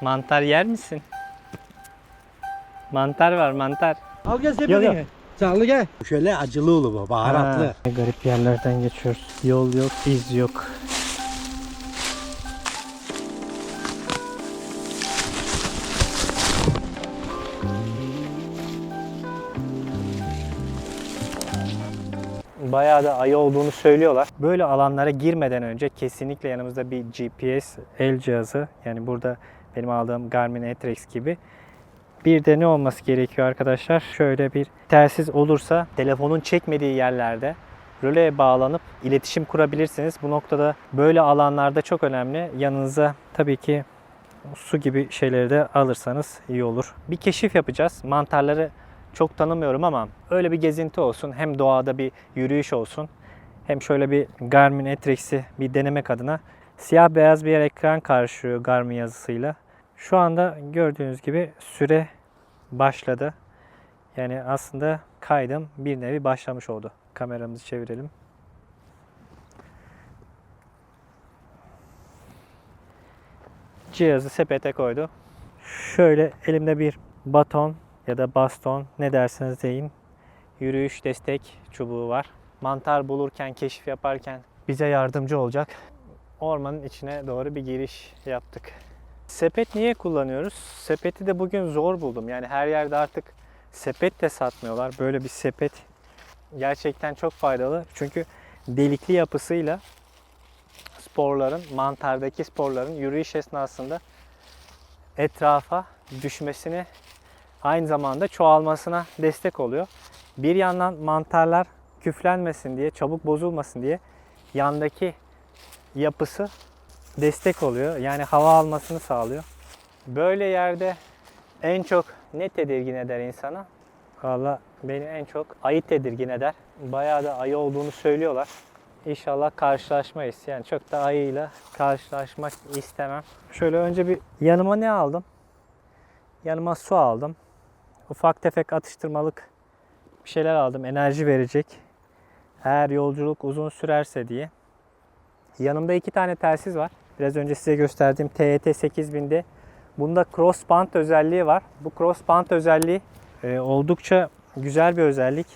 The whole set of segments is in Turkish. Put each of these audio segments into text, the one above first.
Mantar yer misin? Mantar var mantar. Al gel Yok, yok. Sağlı gel. Şöyle acılı ulu bu, baharatlı. Ha, garip yerlerden geçiyoruz. Yol yok, iz yok. Bayağı da ayı olduğunu söylüyorlar. Böyle alanlara girmeden önce kesinlikle yanımızda bir GPS el cihazı yani burada benim aldığım Garmin Etrex gibi bir de ne olması gerekiyor arkadaşlar? Şöyle bir telsiz olursa telefonun çekmediği yerlerde röleye bağlanıp iletişim kurabilirsiniz. Bu noktada böyle alanlarda çok önemli. Yanınıza tabii ki su gibi şeyleri de alırsanız iyi olur. Bir keşif yapacağız. Mantarları çok tanımıyorum ama öyle bir gezinti olsun. Hem doğada bir yürüyüş olsun. Hem şöyle bir Garmin Etrex'i bir denemek adına siyah beyaz bir ekran karşılıyor Garmin yazısıyla. Şu anda gördüğünüz gibi süre başladı. Yani aslında kaydım bir nevi başlamış oldu. Kameramızı çevirelim. Cihazı sepete koydu. Şöyle elimde bir baton ya da baston ne derseniz deyin. Yürüyüş destek çubuğu var. Mantar bulurken, keşif yaparken bize yardımcı olacak. Ormanın içine doğru bir giriş yaptık. Sepet niye kullanıyoruz? Sepeti de bugün zor buldum. Yani her yerde artık sepet de satmıyorlar. Böyle bir sepet gerçekten çok faydalı. Çünkü delikli yapısıyla sporların, mantardaki sporların yürüyüş esnasında etrafa düşmesini aynı zamanda çoğalmasına destek oluyor. Bir yandan mantarlar küflenmesin diye, çabuk bozulmasın diye yandaki yapısı destek oluyor. Yani hava almasını sağlıyor. Böyle yerde en çok ne tedirgin eder insana? Valla beni en çok ayı tedirgin eder. Bayağı da ayı olduğunu söylüyorlar. İnşallah karşılaşmayız. Yani çok da ayıyla karşılaşmak istemem. Şöyle önce bir yanıma ne aldım? Yanıma su aldım. Ufak tefek atıştırmalık bir şeyler aldım. Enerji verecek. Eğer yolculuk uzun sürerse diye. Yanımda iki tane telsiz var. Biraz önce size gösterdiğim TET 8000'de bunda cross band özelliği var. Bu cross band özelliği e, oldukça güzel bir özellik.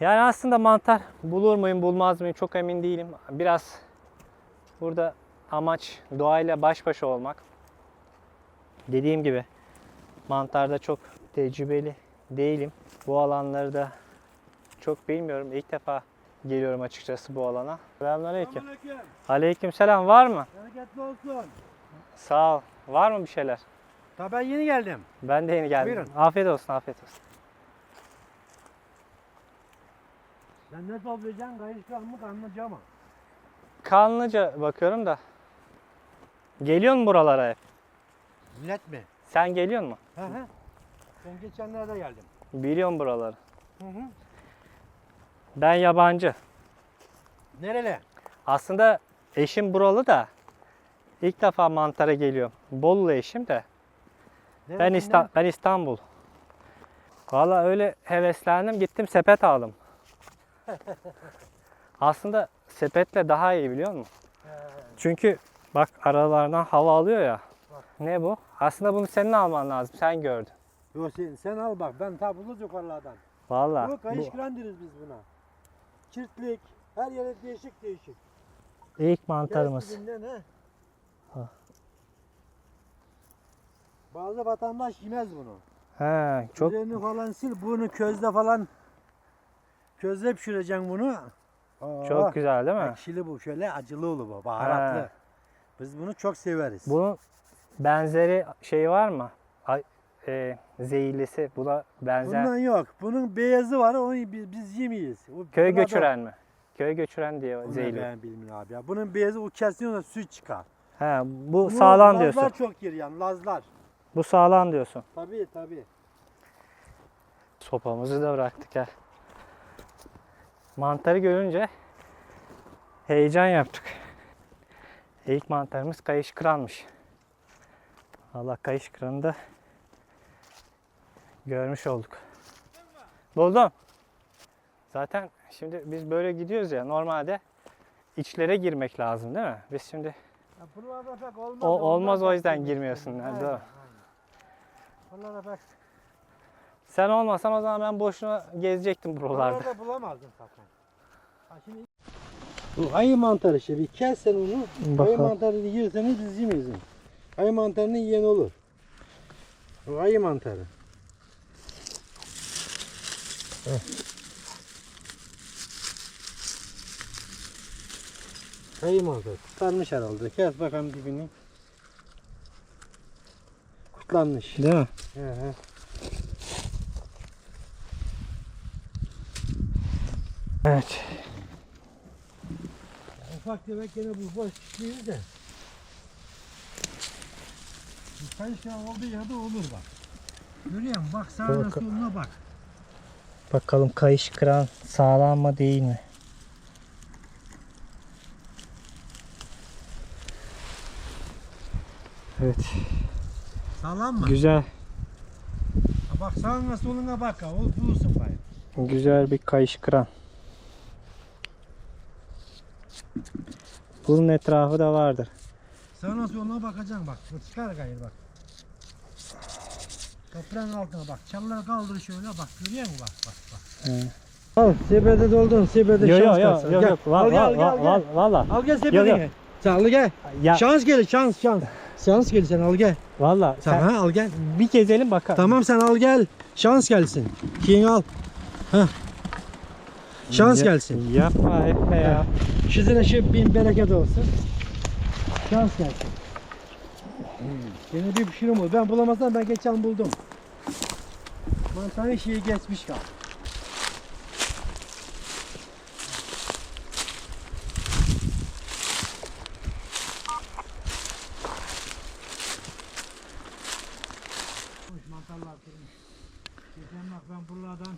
Yani aslında mantar bulur muyum bulmaz mıyım çok emin değilim. Biraz burada amaç doğayla baş başa olmak. Dediğim gibi mantarda çok tecrübeli değilim. Bu alanları da çok bilmiyorum. İlk defa geliyorum açıkçası bu alana. Selamünaleyküm. Selamünaleyküm. Aleyküm selam. Var mı? Bereketli olsun. Sağ ol. Var mı bir şeyler? Ta ben yeni geldim. Ben de yeni geldim. Buyurun. Afiyet olsun, afiyet olsun. Sen ne toplayacaksın? Kayışkan mı kanlıca mı? Kanlıca bakıyorum da. Geliyor mu buralara hep? Millet mi? Sen geliyor mu? Hı hı. Ben geçenlerde geldim. Biliyorum buraları. Hı hı. Ben yabancı. Nereli? Aslında eşim buralı da ilk defa mantara geliyorum. Bolulu eşim de. Ben, Neresinden? İsta- ben İstanbul. Valla öyle heveslendim gittim sepet aldım. Aslında sepetle daha iyi biliyor musun? Çünkü bak aralardan hava alıyor ya. Ne bu? Aslında bunu senin alman lazım. Sen gördün. Yo, sen, sen al bak ben ta buluruz yukarılardan. Valla. Bu Bu kayışkıran deriz biz buna. Çirtlik. Her yere değişik değişik. ilk mantarımız. Kestiğinden, he. Ha. Bazı vatandaş yemez bunu. He, çok Üzerini falan sil. Bunu közde falan közde pişireceksin bunu. Aa, çok güzel değil mi? Ekşili bu şöyle acılı olur bu baharatlı. He. Biz bunu çok severiz. Bunun benzeri şey var mı? E, zehirlisi buna benzer. Bundan yok. Bunun beyazı var onu biz, biz yemeyiz. O, Köy buna da- göçüren mi? Köy göçüren diye Onu zehirli. ben bilmiyorum abi ya. Bunun beyazı o kesiyor da süt çıkar. He, bu Bunu sağlam Lazlar diyorsun. çok yer yani Lazlar. Bu sağlam diyorsun. Tabii tabii. Sopamızı da bıraktık ha. Mantarı görünce heyecan yaptık. İlk mantarımız kayış kıranmış. Allah kayış kıranı da görmüş olduk. Buldum. Zaten şimdi biz böyle gidiyoruz ya normalde içlere girmek lazım değil mi? Biz şimdi Ya buralarda pek olmaz. o olmaz o yüzden girmiyorsun. Aynen, Ha, değil mi? aynen. Bak. Sen olmasan o zaman ben boşuna gezecektim buralarda. Buralarda bulamazdım zaten. Ha şimdi bu ayı mantarı işte bir kes sen onu. Ayı Bakalım. mantarını yiyorsanız bizim izin. Ayı mantarını yiyen olur. Bu ayı mantarı. Heh. Ayı mantarı. Kurtlanmış herhalde. Kes bakalım dibini. Kurtlanmış. Değil mi? He he. Evet. Ufak demek gene bu boş değil de. Birkaç tane olduğu yerde olur bak. Görüyor musun? Bak sağına soluna bak. Bakalım kayış kıran sağlam mı değil mi? Evet. Sağlam mı? Güzel. Ha bak sağına soluna bak. O bulursun bari. Güzel bir kayış kıran. Bunun etrafı da vardır. Sağına soluna bakacaksın bak. Bu çıkar gayrı bak. Toprağın altına bak. Çalıları kaldır şöyle bak. Görüyor musun bak bak bak. He. Al sepete doldun. Sepete Yok şans kalsın. yok Gel. yok. Al gel val, gel val, gel. val, valla. Al gel. Sen al gel. Ya Şans gelir şans şans. Şans gelir sen al gel. valla Sen, sen ha al gel. bir gezelim bakalım. Tamam sen al gel. Şans gelsin. King al. Heh. Şans Ya- gelsin. Yapma etme ya. Sene şu bin bereket olsun. Şans gelsin. Yine bir pişirim oldu. Ben bulamazsam ben geçen buldum. Mantarın şeyi geçmiş kal. Mantarlar. Geçen bak ben buralardan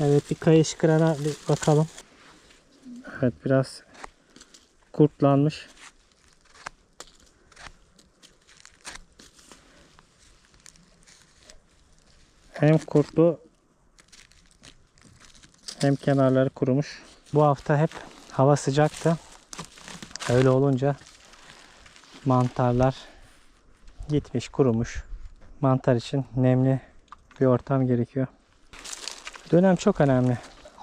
Evet bir kayış kırana bir bakalım. Evet biraz kurtlanmış. Hem kurtlu hem kenarları kurumuş. Bu hafta hep hava sıcaktı. Öyle olunca mantarlar gitmiş kurumuş. Mantar için nemli bir ortam gerekiyor. Dönem çok önemli.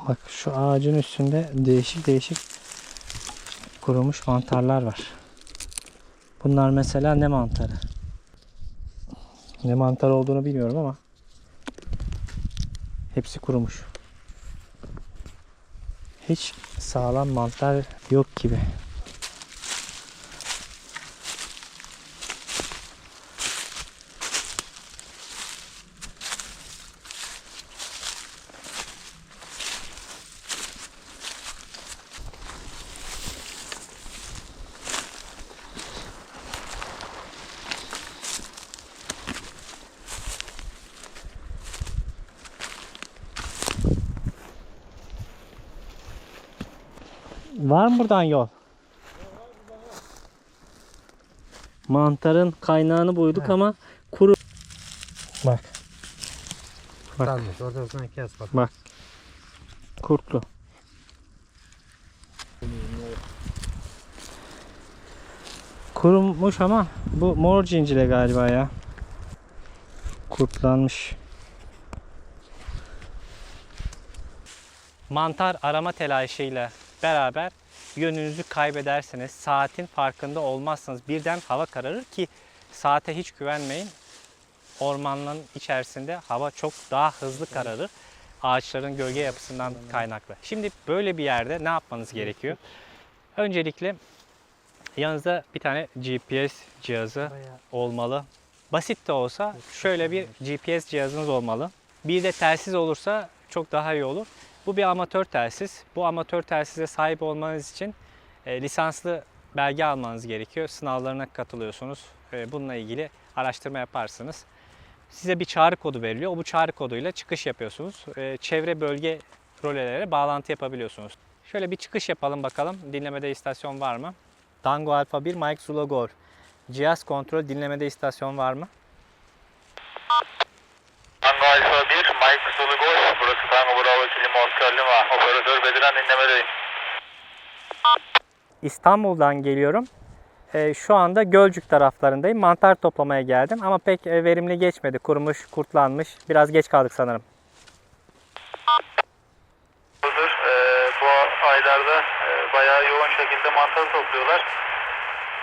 Bak şu ağacın üstünde değişik değişik kurumuş mantarlar var. Bunlar mesela ne mantarı? Ne mantar olduğunu bilmiyorum ama hepsi kurumuş. Hiç sağlam mantar yok gibi. Var mı buradan yol? Mantarın kaynağını buyduk He. ama kuru. Bak Bak. Kalmış. Ortasından kes bak. bak. Kurtlu. Kurumuş ama bu mor cincile galiba ya. Kurtlanmış. Mantar arama telaşıyla beraber yönünüzü kaybedersiniz. Saatin farkında olmazsınız. Birden hava kararır ki saate hiç güvenmeyin. Ormanların içerisinde hava çok daha hızlı kararır. Ağaçların gölge yapısından kaynaklı. Şimdi böyle bir yerde ne yapmanız gerekiyor? Öncelikle yanınızda bir tane GPS cihazı olmalı. Basit de olsa şöyle bir GPS cihazınız olmalı. Bir de telsiz olursa çok daha iyi olur. Bu bir amatör telsiz. Bu amatör telsize sahip olmanız için e, lisanslı belge almanız gerekiyor. Sınavlarına katılıyorsunuz. E, bununla ilgili araştırma yaparsınız. Size bir çağrı kodu veriliyor. Bu çağrı koduyla çıkış yapıyorsunuz. E, çevre bölge rolelere bağlantı yapabiliyorsunuz. Şöyle bir çıkış yapalım bakalım. Dinlemede istasyon var mı? Tango Alfa 1 Mike Zulu Golf. Cihaz kontrol dinlemede istasyon var mı? Tango Alfa 1, Mike Sulu Golf. Burası Tango Bravo Lima Oscar Lima. Operatör Bediren dinlemedeyim. İstanbul'dan geliyorum. E, şu anda Gölcük taraflarındayım. Mantar toplamaya geldim ama pek e, verimli geçmedi. Kurumuş, kurtlanmış. Biraz geç kaldık sanırım. Budur. Ee, bu aylarda e, bayağı yoğun şekilde mantar topluyorlar.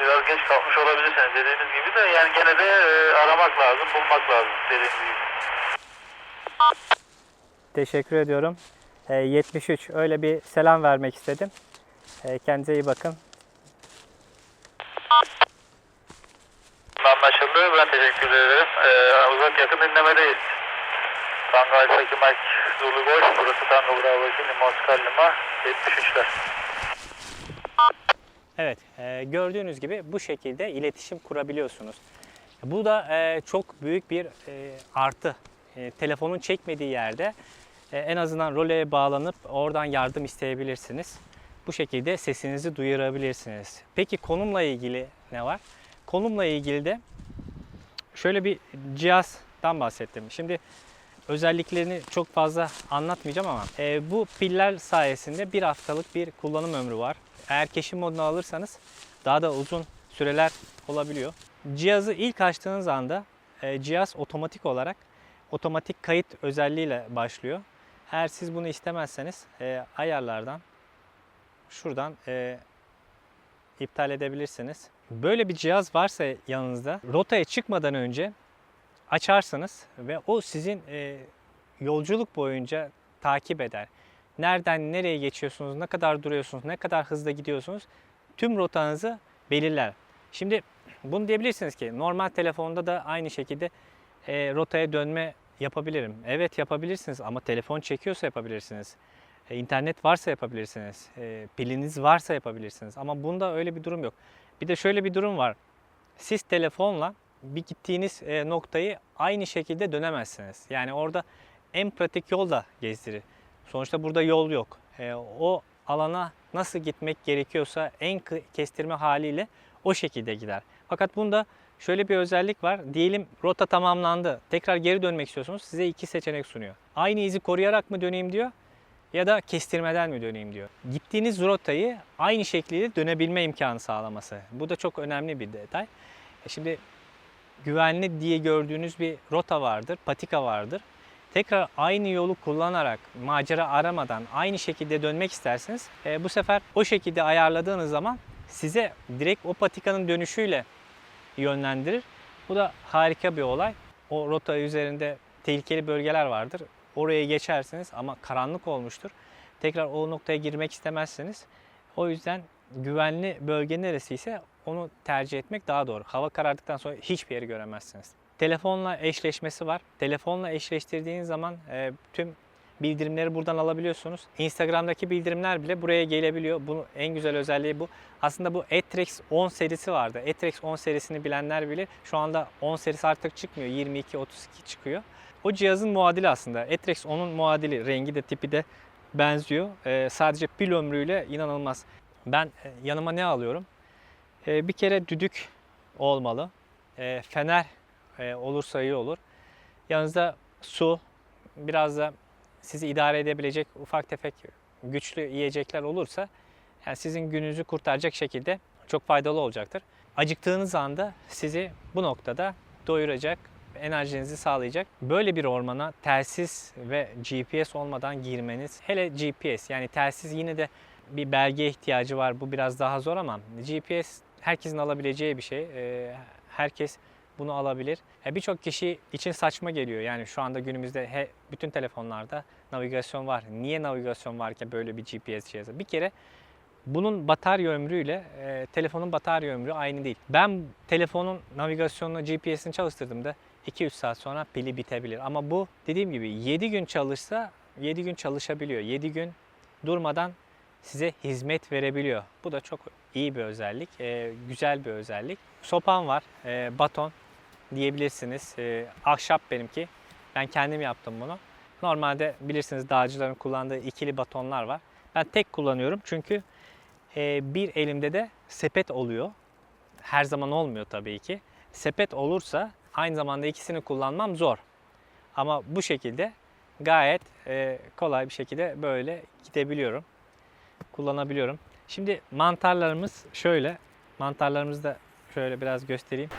Biraz geç kalkmış olabilirsiniz dediğiniz gibi de yani gene de e, aramak lazım, bulmak lazım dediğiniz gibi. Teşekkür ediyorum. E, 73 öyle bir selam vermek istedim. E, kendinize iyi bakın. Anlaşıldı. Ben teşekkür ederim. Ee, uzak yakın dinlemedeyiz. Tango Alfa 2 Mike Zulu Golf. Burası Tango Bravo 2 Limon Oscar Lima 73'ler. Evet, e, gördüğünüz gibi bu şekilde iletişim kurabiliyorsunuz. Bu da e, çok büyük bir e, artı. E, telefonun çekmediği yerde en azından roleye bağlanıp oradan yardım isteyebilirsiniz. Bu şekilde sesinizi duyurabilirsiniz. Peki konumla ilgili ne var? Konumla ilgili de şöyle bir cihazdan bahsettim. Şimdi özelliklerini çok fazla anlatmayacağım ama e, bu piller sayesinde bir haftalık bir kullanım ömrü var. Eğer keşif modunu alırsanız daha da uzun süreler olabiliyor. Cihazı ilk açtığınız anda e, cihaz otomatik olarak otomatik kayıt özelliğiyle başlıyor. Eğer siz bunu istemezseniz e, ayarlardan şuradan e, iptal edebilirsiniz. Böyle bir cihaz varsa yanınızda rotaya çıkmadan önce açarsınız ve o sizin e, yolculuk boyunca takip eder. Nereden nereye geçiyorsunuz, ne kadar duruyorsunuz, ne kadar hızlı gidiyorsunuz tüm rotanızı belirler. Şimdi bunu diyebilirsiniz ki normal telefonda da aynı şekilde e, rotaya dönme yapabilirim. Evet yapabilirsiniz ama telefon çekiyorsa yapabilirsiniz. E, internet varsa yapabilirsiniz. E, piliniz varsa yapabilirsiniz. Ama bunda öyle bir durum yok. Bir de şöyle bir durum var. Siz telefonla bir gittiğiniz e, noktayı aynı şekilde dönemezsiniz. Yani orada en pratik yol da gezdirir. Sonuçta burada yol yok. E, o alana nasıl gitmek gerekiyorsa en kestirme haliyle o şekilde gider. Fakat bunda şöyle bir özellik var. Diyelim rota tamamlandı. Tekrar geri dönmek istiyorsunuz. Size iki seçenek sunuyor. Aynı izi koruyarak mı döneyim diyor ya da kestirmeden mi döneyim diyor. Gittiğiniz rotayı aynı şekilde dönebilme imkanı sağlaması. Bu da çok önemli bir detay. E Şimdi güvenli diye gördüğünüz bir rota vardır, patika vardır. Tekrar aynı yolu kullanarak, macera aramadan aynı şekilde dönmek isterseniz e, bu sefer o şekilde ayarladığınız zaman size direkt o patikanın dönüşüyle yönlendirir. Bu da harika bir olay. O rota üzerinde tehlikeli bölgeler vardır. Oraya geçersiniz ama karanlık olmuştur. Tekrar o noktaya girmek istemezsiniz. O yüzden güvenli bölge neresiyse onu tercih etmek daha doğru. Hava karardıktan sonra hiçbir yeri göremezsiniz. Telefonla eşleşmesi var. Telefonla eşleştirdiğiniz zaman e, tüm bildirimleri buradan alabiliyorsunuz. Instagram'daki bildirimler bile buraya gelebiliyor. Bunun en güzel özelliği bu. Aslında bu Etrex 10 serisi vardı. Etrex 10 serisini bilenler bilir. Şu anda 10 serisi artık çıkmıyor. 22, 32 çıkıyor. O cihazın muadili aslında. Etrex 10'un muadili. Rengi de tipi de benziyor. Ee, sadece pil ömrüyle inanılmaz. Ben e, yanıma ne alıyorum? Ee, bir kere düdük olmalı. Ee, fener e, olursa iyi olur. Yanınızda su, biraz da sizi idare edebilecek ufak tefek güçlü yiyecekler olursa yani sizin gününüzü kurtaracak şekilde çok faydalı olacaktır. Acıktığınız anda sizi bu noktada doyuracak, enerjinizi sağlayacak. Böyle bir ormana telsiz ve GPS olmadan girmeniz, hele GPS yani telsiz yine de bir belge ihtiyacı var. Bu biraz daha zor ama GPS herkesin alabileceği bir şey. Ee, Herkes bunu alabilir. E, Birçok kişi için saçma geliyor. Yani şu anda günümüzde he, bütün telefonlarda navigasyon var. Niye navigasyon varken böyle bir GPS cihazı? Bir kere bunun batarya ömrüyle e, telefonun batarya ömrü aynı değil. Ben telefonun navigasyonunu GPS'ini çalıştırdığımda 2-3 saat sonra pili bitebilir. Ama bu dediğim gibi 7 gün çalışsa 7 gün çalışabiliyor. 7 gün durmadan size hizmet verebiliyor. Bu da çok iyi bir özellik, e, güzel bir özellik. Sopam var, e, baton diyebilirsiniz. E, ahşap benimki. Ben kendim yaptım bunu. Normalde bilirsiniz dağcıların kullandığı ikili batonlar var. Ben tek kullanıyorum çünkü e, bir elimde de sepet oluyor. Her zaman olmuyor tabii ki. Sepet olursa aynı zamanda ikisini kullanmam zor. Ama bu şekilde gayet e, kolay bir şekilde böyle gidebiliyorum. Kullanabiliyorum. Şimdi mantarlarımız şöyle. Mantarlarımızı da şöyle biraz göstereyim.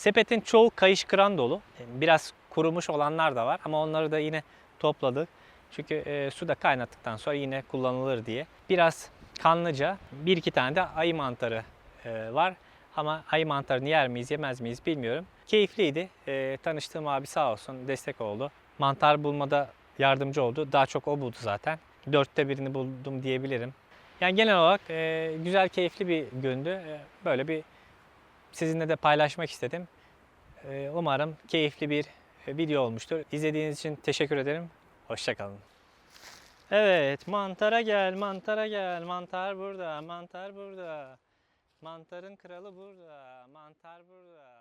Sepetin çoğu kayış kıran dolu. Biraz kurumuş olanlar da var ama onları da yine topladık. Çünkü e, suda kaynattıktan sonra yine kullanılır diye. Biraz kanlıca, bir iki tane de ayı mantarı e, var. Ama ayı mantarını yer miyiz yemez miyiz bilmiyorum. Keyifliydi. E, tanıştığım abi sağ olsun destek oldu. Mantar bulmada yardımcı oldu. Daha çok o buldu zaten. Dörtte birini buldum diyebilirim. Yani genel olarak e, güzel, keyifli bir gündü. E, böyle bir sizinle de paylaşmak istedim. E, umarım keyifli bir e, video olmuştur. İzlediğiniz için teşekkür ederim. Hoşçakalın. Evet, mantara gel, mantara gel. Mantar burada, mantar burada. Mantarın kralı burada, mantar burada.